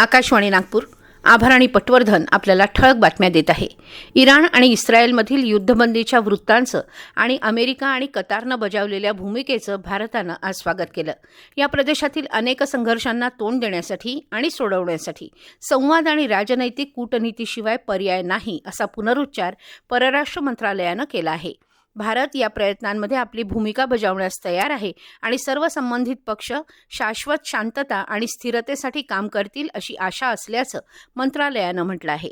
आकाशवाणी नागपूर. आभार आणि पटवर्धन आपल्याला ठळक बातम्या देत आहे. इराण आणि इस्रायलमधील युद्धबंदीच्या वृत्तांचं आणि अमेरिका आणि कतारनं बजावलेल्या भूमिकेचं भारतानं आज स्वागत केलं. या प्रदेशातील अनेक संघर्षांना तोंड देण्यासाठी आणि सोडवण्यासाठी संवाद आणि राजनैतिक कूटनीतीशिवाय पर्याय नाही असा पुनरुच्चार परराष्ट्र मंत्रालयानं केला आहे. भारत या प्रयत्नांमध्ये आपली भूमिका बजावण्यास तयार आहे आणि सर्व संबंधित पक्ष शाश्वत शांतता आणि स्थिरतेसाठी काम करतील अशी आशा असल्याचं मंत्रालयानं म्हटलं आहे.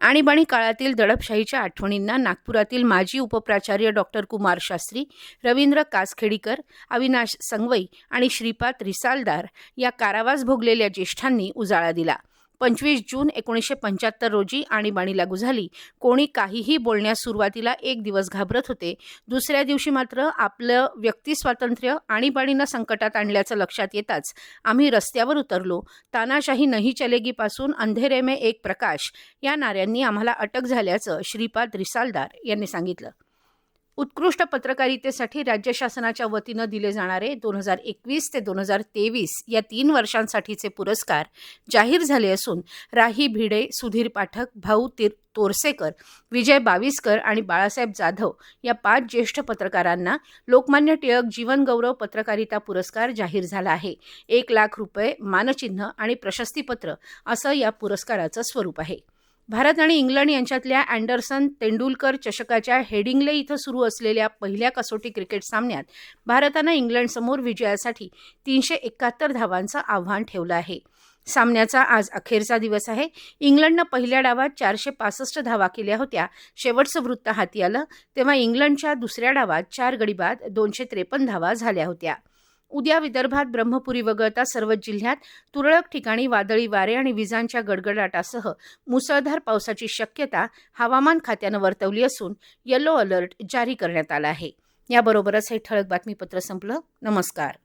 आणीबाणी काळातील दडपशाहीच्या आठवणींना नागपुरातील माजी उपप्राचार्य डॉक्टर कुमार शास्त्री रवींद्र कासखेडीकर अविनाश संगवई आणि श्रीपाद रिसालदार या कारावास भोगलेल्या ज्येष्ठांनी उजाळा दिला. पंचवीस जून एकोणीसशे पंच्याहत्तर रोजी आणीबाणी लागू झाली. कोणी काहीही बोलण्यास सुरुवातीला एक दिवस घाबरत होते. दुसऱ्या दिवशी मात्र आपलं व्यक्तिस्वातंत्र्य आणीबाणीनं संकटात आणल्याचं लक्षात येताच आम्ही रस्त्यावर उतरलो. तानाशाही नाही चलेगीपासून अंधेरे में एक प्रकाश या नाऱ्यांनी आम्हाला अटक झाल्याचं श्रीपाद रिसालदार यांनी सांगितलं. उत्कृष्ट पत्रकारितेसाठी राज्य शासनाच्या वतीनं दिले जाणारे दोन हजार एकवीस ते दोन हजार तेवीस या तीन वर्षांसाठीचे पुरस्कार जाहीर झाले असून राही भिडे सुधीर पाठक भाऊ तिर तोरसेकर विजय बाविस्कर आणि बाळासाहेब जाधव या पाच ज्येष्ठ पत्रकारांना लोकमान्य टिळक जीवनगौरव पत्रकारिता पुरस्कार जाहीर झाला आहे. एक लाख रुपये मानचिन्ह आणि प्रशस्तीपत्र असं या पुरस्काराचं स्वरूप आहे. भारत आणि इंग्लंड यांच्यातल्या अँडरसन तेंडुलकर चषकाच्या हेडिंग्ले इथं सुरू असलेल्या पहिल्या कसोटी क्रिकेट सामन्यात भारतानं इंग्लंडसमोर विजयासाठी तीनशे एकाहत्तर धावांचं आव्हान ठेवलं आहे. सामन्याचा आज अखेरचा दिवस आहे. इंग्लंडनं पहिल्या डावात चारशे पासष्ट धावा केल्या होत्या. शेवटचं वृत्त हाती आलं तेव्हा इंग्लंडच्या दुसऱ्या डावात चार गडीबाद दोनशे त्रेपन्न धावा झाल्या होत्या. उद्या विदर्भात ब्रह्मपुरी वगळता सर्वच जिल्ह्यात तुरळक ठिकाणी वादळी वारे आणि विजांच्या गडगडाटासह मुसळधार पावसाची शक्यता हवामान खात्यानं वर्तवली असून येलो अलर्ट जारी करण्यात आला आहे. याबरोबरच हे ठळक बातमीपत्र संपलं. नमस्कार.